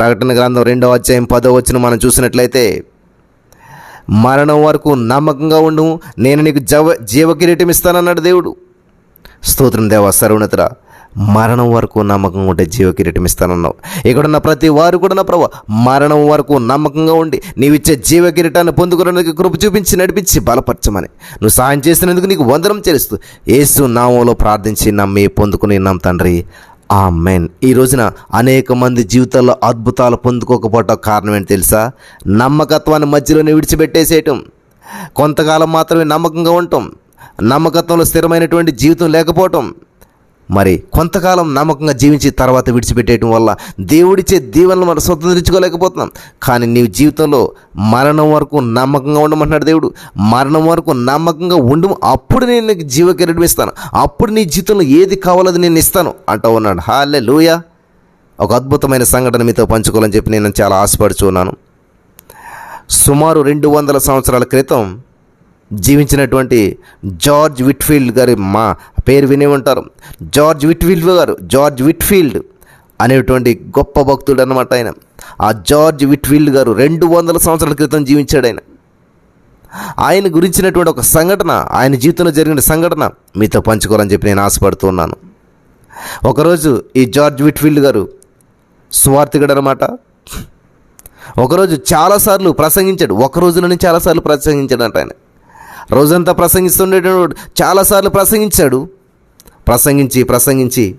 ప్రకటన గ్రంథం రెండవ అధ్యాయం పదో వచ్చిన మనం చూసినట్లయితే మరణం వరకు నమ్మకంగా ఉండు నేను నీకు జవ జీవ కిరీటం ఇస్తానన్నాడు దేవుడు. స్తోత్రం దేవ సర్వనతర మరణం వరకు నమ్మకంగా ఉంటే జీవ కిరీటం ఇస్తానన్నావు. ఇక్కడున్న ప్రతి వారు కూడా నా ప్రభు మరణం వరకు నమ్మకంగా ఉండి నీవిచ్చే జీవ కిరీటాన్ని పొందుకునేందుకు కృప చూపించి నడిపించి బలపరచమని. నువ్వు సాయం చేసినందుకు నీకు వందనం చేస్తూ ఏసు నామంలో ప్రార్థించి నమ్మి పొందుకుని నమ్మ తండ్రి. ఆ మెన్ ఈ రోజున అనేక మంది జీవితాల్లో అద్భుతాలు పొందుకోకపోవటం కారణం ఏంటి తెలుసా? నమ్మకత్వాన్ని మధ్యలోనే విడిచిపెట్టేసేయటం. కొంతకాలం మాత్రమే నమ్మకంగా ఉండటం. నమ్మకత్వంలో స్థిరమైనటువంటి జీవితం లేకపోవటం. మరి కొంతకాలం నమ్మకంగా జీవించి తర్వాత విడిచిపెట్టేయటం వల్ల దేవుడిచ్చే దీవెనలు మనం స్వతంత్రించుకోలేకపోతున్నాం. కానీ నీ జీవితంలో మరణం వరకు నమ్మకంగా ఉండమంటున్నాడు దేవుడు. మరణం వరకు నమ్మకంగా ఉండు అప్పుడు నేను నీకు జీవ ఇస్తాను. అప్పుడు నీ జీవితంలో ఏది కావాలో అది నేను ఇస్తాను అంటూ ఉన్నాడు. హాలే లూయ ఒక అద్భుతమైన సంఘటన మీతో పంచుకోవాలని చెప్పి నేను చాలా ఆశపడుచు ఉన్నాను. సుమారు రెండు వందల సంవత్సరాల క్రితం జీవించినటువంటి జార్జ్ విట్ఫీల్డ్ గారి మా పేరు విని ఉంటారు. జార్జ్ విట్ఫీల్డ్ గారు జార్జ్ విట్ఫీల్డ్ అనేటువంటి గొప్ప భక్తుడు అనమాట ఆయన. ఆ జార్జ్ విట్ఫీల్డ్ గారు రెండు వందల సంవత్సరాల క్రితం జీవించాడు ఆయన. ఆయన గురించినటువంటి ఒక సంఘటన ఆయన జీవితంలో జరిగిన సంఘటన మీతో పంచుకోవాలని చెప్పి నేను ఆశపడుతున్నాను ఒకరోజు ఈ జార్జ్ విట్ఫీల్డ్ గారు సువార్థికుడు అనమాట ఒకరోజు చాలాసార్లు ప్రసంగించాడు. ఒక రోజులోనే చాలాసార్లు ప్రసంగించాడు అంట ఆయన. రోజంతా ప్రసంగిస్తుండేటోడు చాలాసార్లు ప్రసంగించాడు. ప్రసంగించి ప్రసంగించి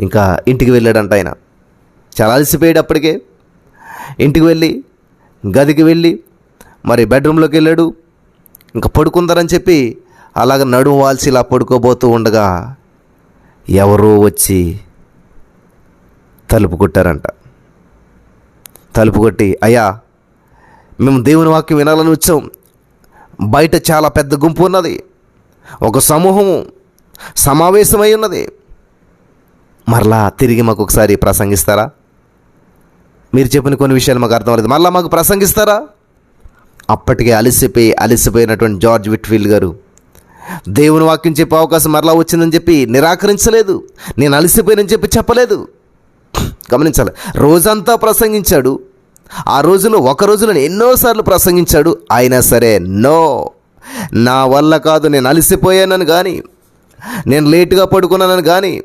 ఇంకా ఇంటికి వెళ్ళాడంట ఆయన. చాలా అలసిపోయాడు అప్పటికే ఇంటికి వెళ్ళి గదికి వెళ్ళి మరి బెడ్రూమ్లోకి వెళ్ళాడు. ఇంకా పడుకుందరని చెప్పి అలాగ నడుము వాల్చి ఇలా పడుకోబోతూ ఉండగా ఎవరో వచ్చి తలుపు కొట్టారంట. తలుపు కొట్టి అయ్యా మేము దేవుని వాక్యం వినాలని వచ్చాం. బయట చాలా పెద్ద గుంపు ఉన్నది. ఒక సమూహము సమావేశమై ఉన్నది. మరలా తిరిగి మాకు ఒకసారి ప్రసంగిస్తారా? మీరు చెప్పిన కొన్ని విషయాలు మాకు అర్థం మరలా మాకు ప్రసంగిస్తారా? అప్పటికే అలసిపోయి అలసిపోయినటువంటి జార్జ్ విట్ఫీల్డ్ గారు దేవుని వాక్యం చెప్పే అవకాశం మరలా వచ్చిందని చెప్పి నిరాకరించలేదు. నేను అలసిపోయినని చెప్పి చెప్పలేదు. గమనించాలి. రోజంతా ప్రసంగించాడు. ఆ రోజులో ఒక రోజులో ఎన్నోసార్లు ప్రసంగించాడు. అయినా సరే నో. నా వల్ల కాదు నేను అలసిపోయానని కానీ నేను లేటుగా పడుకున్నానని కానీ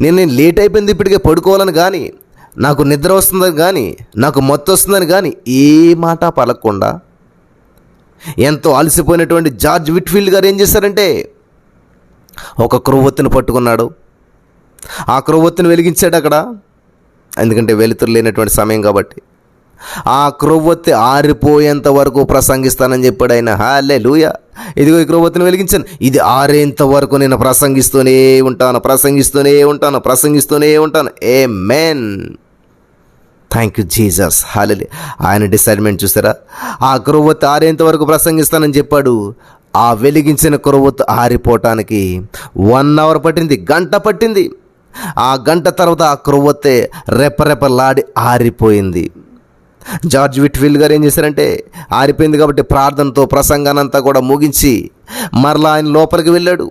నేను నేను లేట్ అయిపోయింది ఇప్పటికే పడుకోవాలని కానీ నాకు నిద్ర వస్తుందని కానీ నాకు మొత్తం వస్తుందని కానీ ఏ మాట పలకకుండా ఎంతో అలసిపోయినటువంటి జార్జ్ విట్ఫీల్డ్ గారు ఏం చేశారంటే ఒక క్రొవ్వొత్తిని పట్టుకున్నాడు. ఆ క్రొవ్వొత్తిని వెలిగించాడు అక్కడ. ఎందుకంటే వెలుతురు లేనటువంటి సమయం కాబట్టి. ఆ క్రొవ్వొత్తి ఆరిపోయేంత వరకు ప్రసంగిస్తానని చెప్పాడు ఆయన. హాలే లూయ ఇదిగో ఈ క్రొవ్వొత్తిని వెలిగించాను. ఇది ఆరేంత వరకు నేను ప్రసంగిస్తూనే ఉంటాను ప్రసంగిస్తూనే ఉంటాను ప్రసంగిస్తూనే ఉంటాను. Amen thank you Jesus హాలే ఆయన డిసైడ్మెంట్ చూసారా? ఆ క్రొవ్వొత్తి ఆరేంత వరకు ప్రసంగిస్తానని చెప్పాడు. ఆ వెలిగించిన క్రొవ్వొత్తు ఆరిపోవటానికి వన్ అవర్ పట్టింది గంట పట్టింది. ఆ గంట తర్వాత ఆ క్రొవ్వొత్తే రెపరెపలాడి ఆరిపోయింది. జార్జ్ విట్ఫీల్డ్ గారు ఏం చేశారంటే ఆరిపోయింది కాబట్టి ప్రార్థనతో ప్రసంగానంతా కూడా ముగించి మరలా ఆయన లోపలికి వెళ్ళాడు.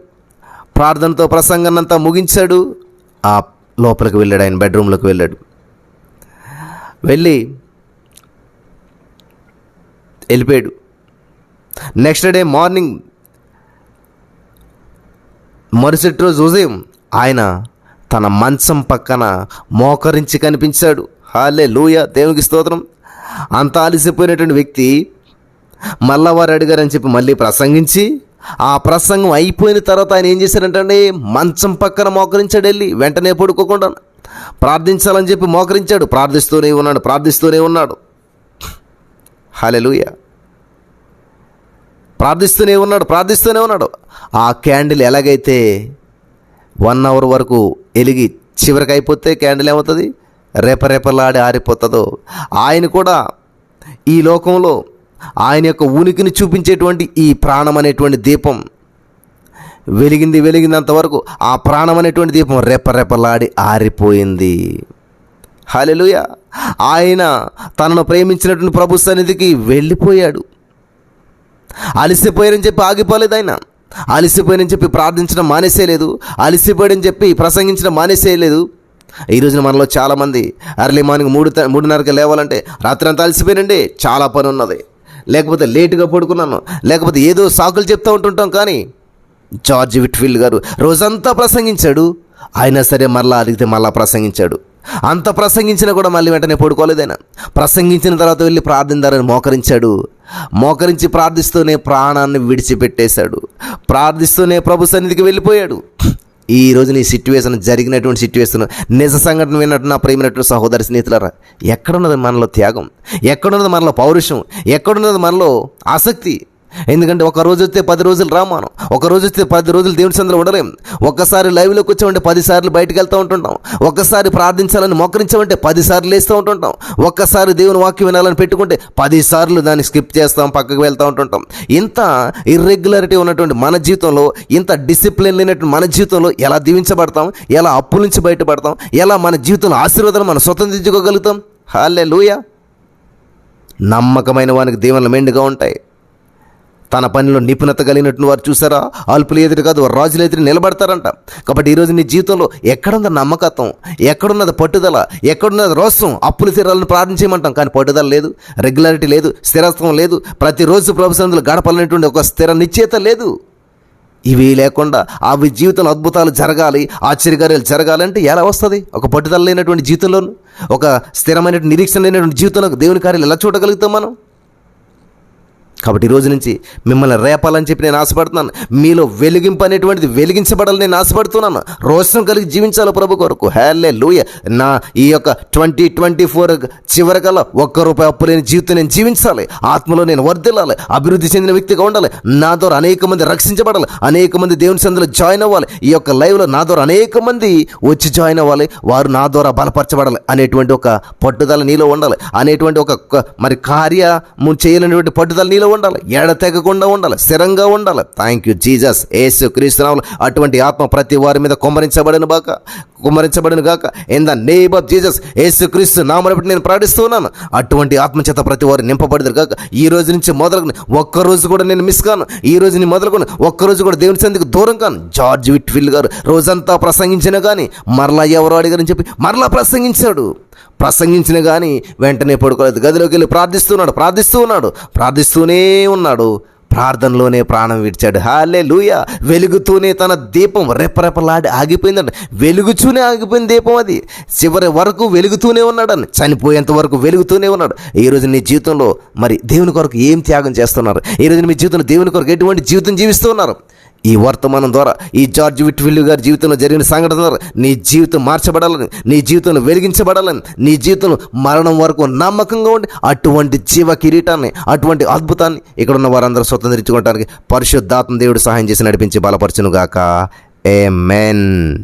ప్రార్థనతో ప్రసంగానంతా ముగించాడు. ఆ లోపలికి వెళ్ళాడు ఆయన బెడ్రూమ్లోకి వెళ్ళాడు. వెళ్ళి వెళ్ళిపోయాడు. నెక్స్ట్ డే మార్నింగ్ మరుసటి రోజు ఉదయం ఆయన తన మంచం పక్కన మోకరించి కనిపించాడు. హాలే లూయ దేవునికి స్తోత్రం. అంత అలసిపోయినటువంటి వ్యక్తి మళ్ళా వారు అడిగారని చెప్పి మళ్ళీ ప్రసంగించి ఆ ప్రసంగం అయిపోయిన తర్వాత ఆయన ఏం చేశారంటే మంచం పక్కన మోకరించాడు వెళ్ళి వెంటనే పడుకోకుండా ప్రార్థించాలని చెప్పి మోకరించాడు. ప్రార్థిస్తూనే ఉన్నాడు ప్రార్థిస్తూనే ఉన్నాడు. హలెలుయ ప్రార్థిస్తూనే ఉన్నాడు ప్రార్థిస్తూనే ఉన్నాడు. ఆ క్యాండిల్ ఎలాగైతే వన్ అవర్ వరకు ఎలిగి చివరికి అయిపోతే క్యాండిల్ ఏమవుతుంది? రేపరేపలాడి ఆరిపోతుందో. ఆయన కూడా ఈ లోకంలో ఆయన యొక్క ఉనికిని చూపించేటువంటి ఈ ప్రాణం అనేటువంటి దీపం వెలిగింది వెలిగినంతవరకు ఆ ప్రాణం అనేటువంటి దీపం రెపరెపలాడి ఆరిపోయింది. హాలెలుయ ఆయన తనను ప్రేమించినటువంటి ప్రభు సన్నిధికి వెళ్ళిపోయాడు. అలసిపోయారని చెప్పి ఆగిపోలేదు ఆయన. అలసిపోయారని చెప్పి ప్రార్థించడం మానేసేయలేదు అలసిపోయాడని చెప్పి ప్రసంగించడం మానేసేయలేదు ఈ రోజున మనలో చాలామంది అర్లీ మార్నింగ్ మూడు మూడున్నరకి లేవాలంటే రాత్రి అంతా అలసిపోయినండి. చాలా పని ఉన్నది. లేకపోతే లేటుగా పడుకున్నాను. లేకపోతే ఏదో సాకులు చెప్తూ ఉంటుంటాం కానీ జార్జ్ విట్ఫీల్డ్ గారు రోజంతా ప్రసంగించాడు. అయినా సరే మళ్ళా అడిగితే మళ్ళా ప్రసంగించాడు. అంత ప్రసంగించినా కూడా మళ్ళీ వెంటనే పడుకోలేదైనా ప్రసంగించిన తర్వాత వెళ్ళి ప్రార్థిందారని మోకరించాడు. మోకరించి ప్రార్థిస్తూనే ప్రాణాన్ని విడిచిపెట్టేశాడు. ప్రార్థిస్తూనే ప్రభు సన్నిధికి వెళ్ళిపోయాడు. ఈ రోజు నీ సిట్యువేషన్ జరిగినటువంటి సిట్యువేషన్ నిజ సంఘటన విన్నట్టు నా ప్రేమైనటువంటి సహోదరి స్నేహితులరా ఎక్కడున్నది మనలో త్యాగం? ఎక్కడున్నది మనలో పౌరుషం? ఎక్కడున్నది మనలో ఆసక్తి? ఎందుకంటే ఒక రోజు వస్తే పది రోజులు రామాను ఒక రోజు వస్తే పది రోజులు దేవుని సందులో ఉండలేం. ఒక్కసారి లైవ్లోకి వచ్చామంటే పది సార్లు బయటకు వెళ్తూ ఉంటుంటాం. ఒక్కసారి ప్రార్థించాలని మోకరించామంటే పదిసార్లు వేస్తూ ఉంటుంటాం. ఒక్కసారి దేవుని వాక్యం వినాలని పెట్టుకుంటే పది సార్లు దాన్ని స్కిప్ చేస్తాం పక్కకు వెళ్తూ ఉంటుంటాం. ఇంత ఇర్రెగ్యులారిటీ ఉన్నటువంటి మన జీవితంలో ఇంత డిసిప్లిన్ లేనటువంటి మన జీవితంలో ఎలా దీవించబడతాం? ఎలా అప్పుల నుంచి బయటపడతాం? ఎలా మన జీవితంలో ఆశీర్వాదాలు మనం స్వతంత్రించుకోగలుగుతాం? హాలే లూయా నమ్మకమైన వానికి దీవెనలు మెండుగా ఉంటాయి. తన పనిలో నిపుణత కలిగినట్టు వారు చూసారా? అల్పులు ఎదురు కాదు రాజులు ఎదురు నిలబడతారంట. కాబట్టి ఈరోజు నీ జీవితంలో ఎక్కడుంది నమ్మకత్వం? ఎక్కడున్నది పట్టుదల? ఎక్కడున్నది రోసం అప్పులు తీరాలని ప్రార్థించేయమంటాం కానీ పట్టుదల లేదు రెగ్యులారిటీ లేదు స్థిరత్వం లేదు. ప్రతిరోజు ప్రభుత్వంలో గడపాలనేటువంటి ఒక స్థిర నిశ్చేత లేదు. ఇవి లేకుండా అవి జీవితంలో అద్భుతాలు జరగాలి ఆశ్చర్యకార్యాలు జరగాలంటే ఎలా వస్తుంది? ఒక పట్టుదల లేనటువంటి జీవితంలోను ఒక స్థిరమైనటువంటి నిరీక్షణ లేనటువంటి జీవితంలో దేవుని కార్యాలు ఎలా చూడగలుగుతాం మనం? కాబట్టి ఈరోజు రోజు నుంచి మిమ్మల్ని రేపాలని చెప్పి నేను ఆశపడుతున్నాను. మీలో వెలిగింపు అనేటువంటిది వెలిగించబడాలని నేను ఆశపడుతున్నాను. రోషం కలిగి జీవించాలి ప్రభు కొరకు. హ్యాలే లూయ నా ఈ యొక్క ట్వంటీ ట్వంటీ ఫోర్ చివరికల్లా ఒక్క రూపాయి అప్పు లేని జీవితం నేను జీవించాలి. ఆత్మలో నేను వర్దిల్లాలి అభివృద్ధి చెందిన వ్యక్తిగా ఉండాలి. నా ద్వారా అనేక మంది రక్షించబడాలి. అనేక మంది దేవుని సందులో జాయిన్ అవ్వాలి. ఈ యొక్క లైవ్లో నా ద్వారా అనేక మంది వచ్చి జాయిన్ అవ్వాలి. వారు నా ద్వారా బలపరచబడాలి అనేటువంటి ఒక పట్టుదల నీలో ఉండాలి. అనేటువంటి ఒక ఒక మరి కార్యము చేయలేనటువంటి పట్టుదల నీలో ఉండాలి. ఎడతెగకుండా ఉండాలి. స్థిరంగా ఉండాలి. థ్యాంక్ యూ జీజస్ ఏసు క్రీస్తునాములు అటువంటి ఆత్మ ప్రతి వారి మీద కుమ్మరించబడిన బాక కుమ్మరించబడిన గాక. In the name of Jesus Yesu Kristu నామని నేను ప్రార్థిస్తున్నాను. అటువంటి ఆత్మ చేత ప్రతి వారు నింపబడదురు కాక ఈ రోజు నుంచి మొదలుకొని ఒక్క రోజు కూడా నేను మిస్ కాను. ఈ రోజు నేను మొదలుకొని ఒక్క రోజు కూడా దేవుని సందికి దూరం కాను. జార్జ్ విట్ఫిల్ గారు రోజంతా ప్రసంగించినా కానీ మరలా ఎవరు అడిగారని చెప్పి మరలా ప్రసంగించాడు ప్రసంగించిన కానీ వెంటనే పడుకోలేదు. గదిలోకి వెళ్ళి ప్రార్థిస్తున్నాడు ప్రార్థిస్తూ ఉన్నాడు ప్రార్థిస్తూనే ఉన్నాడు. ప్రార్థనలోనే ప్రాణం విడిచాడు. హాలే లూయ వెలుగుతూనే తన దీపం రెపరెపలాడి ఆగిపోయిందండి వెలుగుతూనే ఆగిపోయిన దీపం అది. చివరి వరకు వెలుగుతూనే ఉన్నాడని చనిపోయేంత వరకు వెలుగుతూనే ఉన్నాడు. ఈ రోజు నీ జీవితంలో మరి దేవుని కొరకు ఏం త్యాగం చేస్తున్నారు? ఈ మీ జీవితంలో దేవుని కొరకు ఎటువంటి జీవితం జీవిస్తూ ఉన్నారు? ఈ వర్తమానం ద్వారా ఈ జార్జ్ విట్విల్లు గారి జీవితంలో జరిగిన సంఘటన ద్వారా నీ జీవితం మార్చబడాలని నీ జీవితంలో వెలిగించబడాలని నీ జీవితంలో మరణం వరకు నమ్మకంగా ఉండి అటువంటి జీవ కిరీటాన్ని అటువంటి అద్భుతాన్ని ఇక్కడ ఉన్న వారందరూ స్వతంత్రించుకోవడానికి పరిశుద్ధాత్మ దేవుడు సహాయం చేసి నడిపించి బలపరచునుగాక. ఏ మెన్